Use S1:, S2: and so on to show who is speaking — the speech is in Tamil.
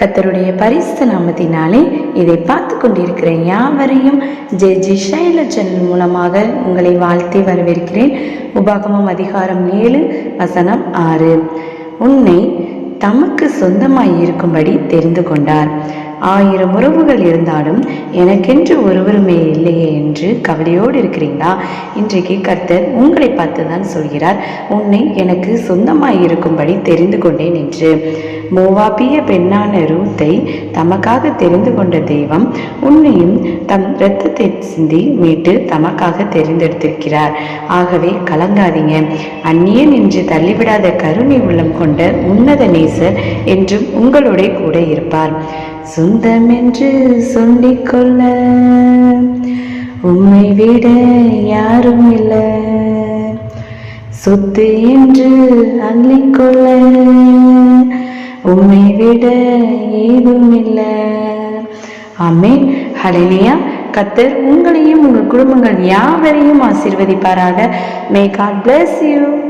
S1: கத்தருடைய பரிசு நாமத்தினாலே இதை பார்த்து கொண்டிருக்கிற யாவரையும் ஜெ ஜி ஷைல சேனல் மூலமாக உங்களை வாழ்த்தி வரவேற்கிறேன். உபாகமம் அதிகாரம் ஏழு வசனம் ஆறு. உன்னை தமக்கு சொந்தமாய் இருக்கும்படி தெரிந்து கொண்டார். ஆயிரம் உறவுகள் இருந்தாலும் எனக்கென்று ஒருவருமே இல்லையே என்று கவலையோடு இருக்கிறீங்களா இன்றைக்கு கர்த்தர் உங்களை பார்த்து தான் சொல்கிறார். உன்னை எனக்கு சொந்தமாய் இருக்கும்படி தெரிந்து கொண்டேன் என்று. மோவாபிய பெண்ணான ரூத்தை தமக்காக தெரிந்து கொண்ட தெய்வம் உன்னையும் தம் இரத்தத்தை சிந்தி மீட்டு தமக்காக தெரிந்தெடுத்திருக்கிறார். ஆகவே கலங்காதீங்க. அந்நியன் என்று தள்ளிவிடாத கருணை உள்ளம் கொண்ட உன்னத நேசர் என்றும் உங்களோட கூட இருப்பார். சொந்தம் என்று சொல்லிக்கொள்ள. உம்மை விட யாரும் இல்லை. சொத்து என்று அள்ளிக்கொள்ள. உம்மை விட ஏதும் இல்லை. ஆமே ஹலினியா கத்தர் உங்களையும் உங்கள் குடும்பங்கள் யாவரையும் ஆசீர்வதிப்பாராக. May God bless you